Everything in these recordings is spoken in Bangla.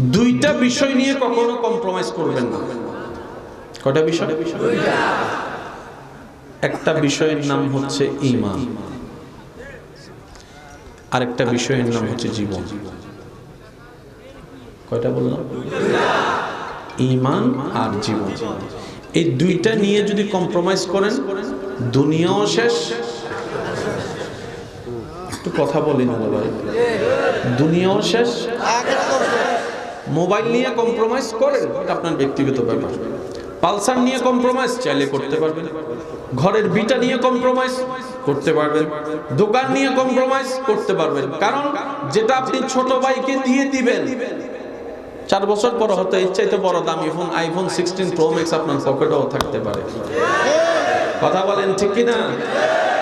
দুইটা বিষয় নিয়ে কখনো কম্প্রোমাইজ করবেন না। কয়টা বিষয়? একটা বিষয়ের নাম হচ্ছে ইমান। আরেকটা বিষয়ের নাম হচ্ছে জীবন। কয়টা বললাম? ইমান আর জীবন। এই দুইটা নিয়ে যদি কম্প্রোমাইজ করেন, দুনিয়াও শেষ। একটু কথা বলি না ভাই দুনিয়াও শেষ। মোবাইল নিয়ে কম্প্রোমাইজ করেন, এটা আপনার ব্যক্তিগত ব্যাপার। পালসার নিয়ে কম্প্রোমাইজ চাইলে করতে পারবেন। ঘরের বিটা নিয়ে কম্প্রোমাইজ করতে পারবেন। দোকান নিয়ে কম্প্রোমাইজ করতে পারবেন। কারণ যেটা আপনি ছোট ভাইকে দিয়ে দিবেন, চার বছর পর হয়তো এর চাইতে বড় দামি phone iPhone sixteen pro max আপনার পকেটেও থাকতে পারে। কথা বলেন ঠিক কিনা?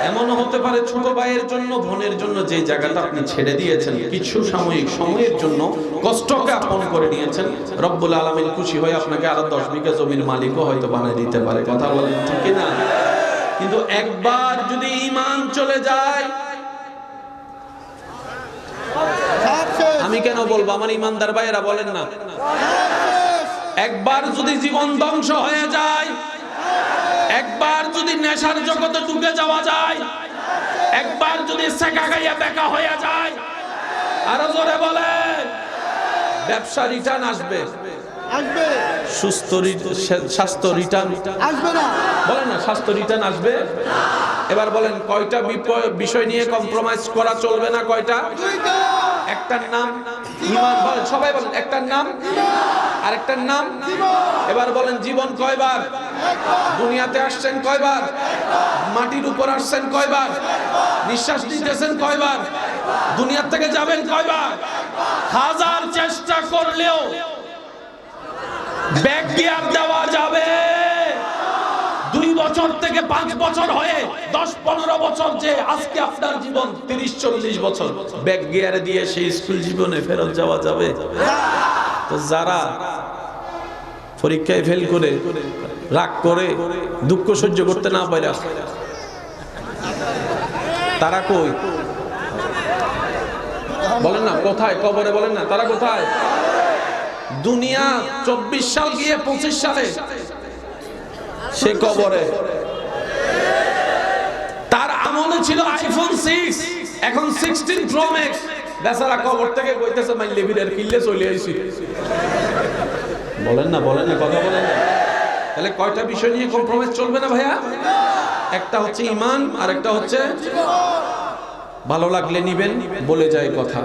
এমনও হতে পারে ছোট ভাইয়ের জন্য, বোনের জন্য যে জায়গাটা আপনি ছেড়ে দিয়েছেন, কিছু সাময়িক সময়ের জন্য কষ্টকে আপন করে নিয়েছেন। রব্বুল আলমিন খুশি হয়ে আপনাকে আরও দশ বিঘা জমির মালিকও হয়তো বানিয়ে দিতে পারে। কথা বলেন ঠিক না কিন্তু একবার যদি ইমান চলে যায়, আমি কেন বলব? আমার ইমানদার ভাইয়েরা বলেন না। একবার যদি জীবন ধ্বংস হয়ে যায় একবার যদি নেশার জগতে ডুবে যাওয়া যায় একবার যদি সেকা গাইয়া বেকা হয়ে যায় আরও জোরে বলে ব্যবসা রিটার্ন আসবে। আসবে। সুস্থ স্বাস্থ্য রিটার্ন আসবে না। বলেন না স্বাস্থ্য রিটার্ন আসবে? এবার বলেন কয়টা বিষয় নিয়ে কম্প্রোমাইজ করা চলবে না কয়টা? একটার নাম ইমান বলেন সবাই বলেন একটার নাম আরেকটার নাম। এবার বলেন জীবন কয়বার? দুনিয়াতে আসছেন কয়বার? মাটির উপর আসছেন কয়বার? নিঃশ্বাস নিতেছেন কয়বার? থেকে যাবেন কয়বার? হাজার চেষ্টা করলেও দেওয়া যাবে। দুই বছর থেকে পাঁচ বছর হয়ে দশ পনেরো বছর যে আজকে আপনার জীবন, তিরিশ চল্লিশ বছর। ব্যাক গিয়ারে দিয়ে সেই স্কুল জীবনে ফেরত যাওয়া যাবে। তো যারা পরীক্ষায় ফেল করে, রাগ করে, দুঃখ সহ্য করতে না পারে। তারা কই? বলেন না, কোথায়? কবরে বলেন না, তারা কোথায়? দুনিয়া চব্বিশ সাল গিয়ে পঁচিশ সালে, সে কবরে। তার আমলে ছিল আইফোন সিক্স এখন সিক্সটিন প্রো ম্যাক্স বেচারা কবর থেকে কইতেছে মাইল লেবিরের কিল্লে চলে আইছি। বলেন না বলেন না, কথা বলেন না। তাহলে কয়টা বিষয় নিয়ে কম্প্রোমাইজ চলবে না ভাইয়া? একটা হচ্ছে ইমান আর একটা হচ্ছে ভালো লাগলে নিবেন, বলে যায় কথা।